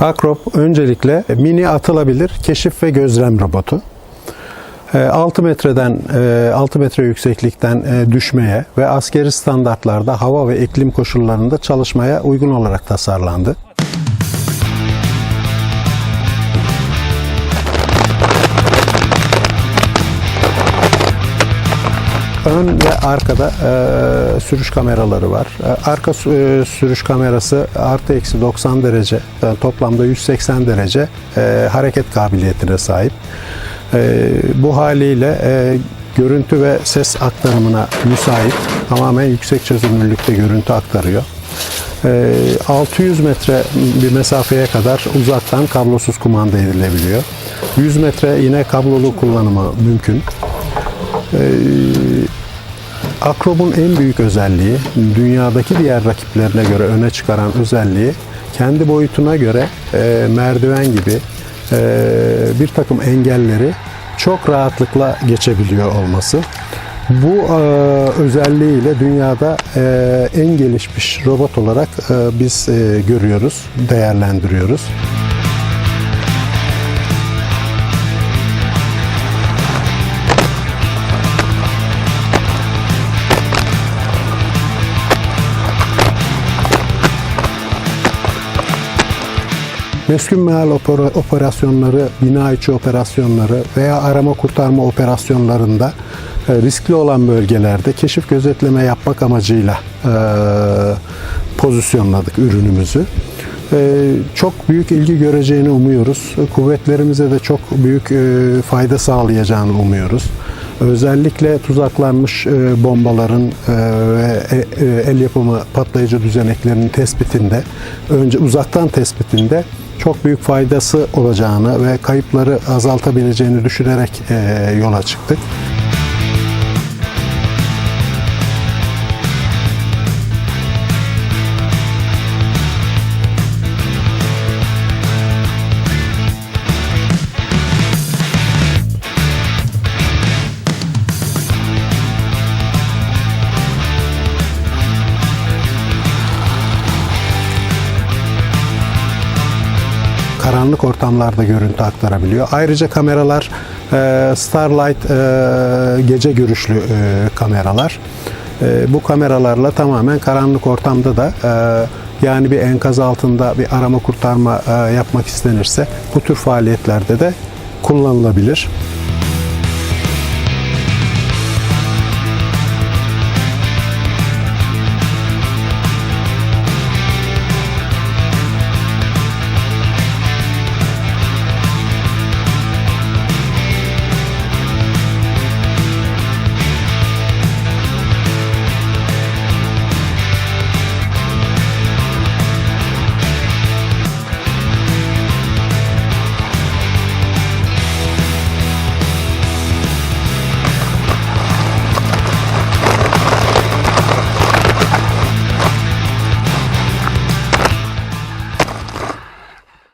Akrop öncelikle mini atılabilir keşif ve gözlem robotu. E, 6 metreden e, 6 metre yükseklikten e, düşmeye ve askeri standartlarda hava ve iklim koşullarında çalışmaya uygun olarak tasarlandı. Ön ve arkada e, sürüş kameraları var. E, arka e, sürüş kamerası artı eksi 90 derece, e, toplamda 180 derece e, hareket kabiliyetine sahip. E, bu haliyle e, görüntü ve ses aktarımına müsait, tamamen yüksek çözünürlükte görüntü aktarıyor. E, 600 metre bir mesafeye kadar uzaktan kablosuz kumanda edilebiliyor. 100 metre yine kablolu kullanımı mümkün. Akrob'un en büyük özelliği, dünyadaki diğer rakiplerine göre öne çıkaran özelliği, kendi boyutuna göre e, merdiven gibi e, bir takım engelleri çok rahatlıkla geçebiliyor olması. Bu e, özelliğiyle dünyada e, en gelişmiş robot olarak e, biz e, görüyoruz, değerlendiriyoruz. Meskun meal opera- operasyonları, bina içi operasyonları veya arama kurtarma operasyonlarında e, riskli olan bölgelerde keşif gözetleme yapmak amacıyla e, pozisyonladık ürünümüzü. E, çok büyük ilgi göreceğini umuyoruz. Kuvvetlerimize de çok büyük fayda sağlayacağını umuyoruz. Özellikle tuzaklanmış e, bombaların e, ve e, el yapımı patlayıcı düzeneklerin tespitinde, önce uzaktan tespitinde çok büyük faydası olacağını ve kayıpları azaltabileceğini düşünerek yola çıktık. Karanlık ortamlarda görüntü aktarabiliyor. Ayrıca kameralar e, Starlight e, gece görüşlü e, kameralar. E, bu kameralarla tamamen karanlık ortamda da e, yani bir enkaz altında bir arama kurtarma e, yapmak istenirse bu tür faaliyetlerde de kullanılabilir.